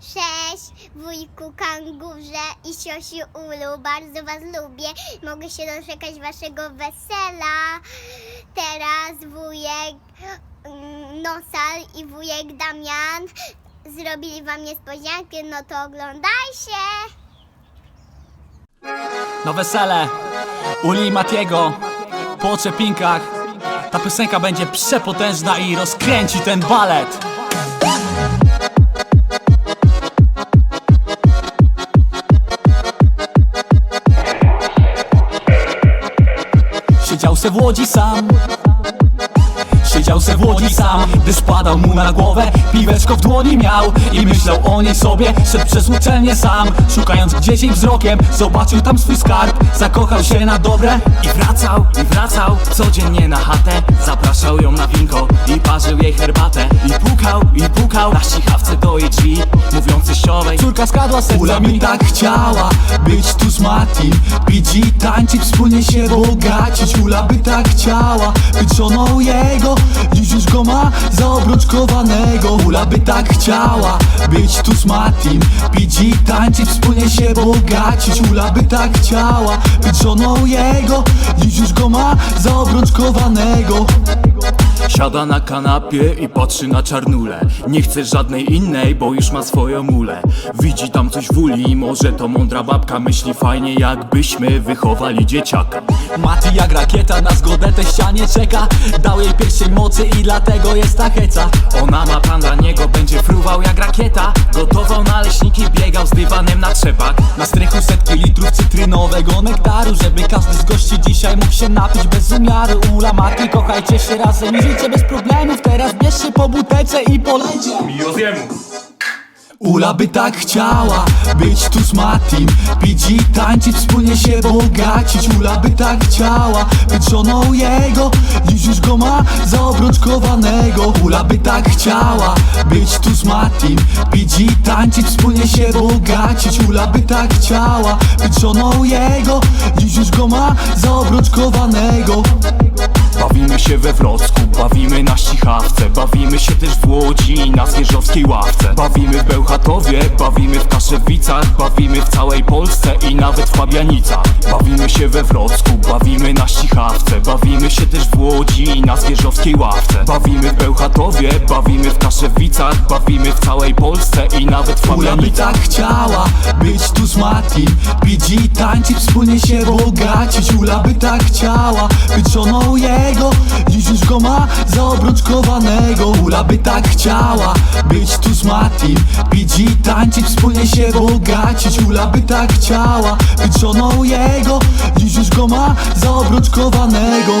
Cześć, wujku kangurze i siosiu Ulu, bardzo was lubię. Mogę się doczekać waszego wesela. Teraz wujek mm, Nosal i wujek Damian zrobili wam niespodziankę, no to oglądajcie. No wesele Uli i Matiego Po oczepinkach Ta piosenka będzie przepotężna i rozkręci ten balet Siedział se w łodzi sam. Siedział se w łodzi sam, gdy spadał mu na głowę. Piweczko w dłoni miał i myślał o niej sobie. Szedł przez uczelnię sam, szukając gdzieś jej wzrokiem. Zobaczył tam swój skarb, zakochał się na dobre I wracał, i wracał. Codziennie na chatę Zapraszał ją na winko i parzył jej herbatę. I pukał, i pukał na ścichawce do jej teściowej, córka skradła serca by tak chciała być tu z Matim Pić i tańczyć, wspólnie się bogacić. Ula by tak chciała być żoną jego. Dziś już go ma zaobroczkowanego Ula by tak chciała być tu z Matim Pić i tańczyć, wspólnie się bogacić. Ula by tak chciała być żoną jego. Dziś już go ma zaobrączkowanego Siada na kanapie i patrzy na czarnulę Nie chce żadnej innej, bo już ma swoją mulę Widzi tam coś w uli, może to mądra babka. Myśli fajnie jakbyśmy wychowali dzieciaka. Mati jak rakieta na zgodę te ścianie czeka. Dał jej pierwszej mocy i dlatego jest ta heca. Ona ma plan dla niego, będzie fruwał jak rakieta. Gotował naleśniki, biegał z dywanem na trzepak. Na strychu setki litrów cytrynowego nektaru Żeby każdy z gości dzisiaj mógł się napić bez umiaru. Ula, Mati, kochajcie się razem i żyjcie bez problemów Teraz bierz się po butelce i polejcie Ula by tak chciała być tu z Matim. Pić i tańczyć, wspólnie się bogacić. Ula by tak chciała być żoną jego. Dziś już go ma zaobrączkowanego. Ula by tak chciała być tu z Matim. Pić i tańczyć, wspólnie się bogacić. Ula by tak chciała być żoną jego. Dziś już go ma zaobrączkowanego Bawimy się we Wrocku, bawimy na Ścichawce. Bawimy się też w Łodzi na Zwierzowskiej ławce. Bawimy w Bełchatowie, bawimy w Kaszewicach Bawimy w całej Polsce i nawet w Fabianicach. Bawimy się we Wrocku, bawimy na Ścichawce. Bawimy się też w Łodzi na Zwierzowskiej ławce. Bawimy w Bełchatowie, bawimy w Kaszewicach Bawimy w całej Polsce i nawet w Fabianicach. tak chciała być tu z Matim Pić i tańczyć, wspólnie się bogacić. Ula by tak chciała być żoną jego Już go ma zaobrączkowanego Ula by tak chciała być tu z Matim Pić i tańczyć, wspólnie się bogacić. Ula by tak chciała być żoną jego. Już go ma zaobrączkowanego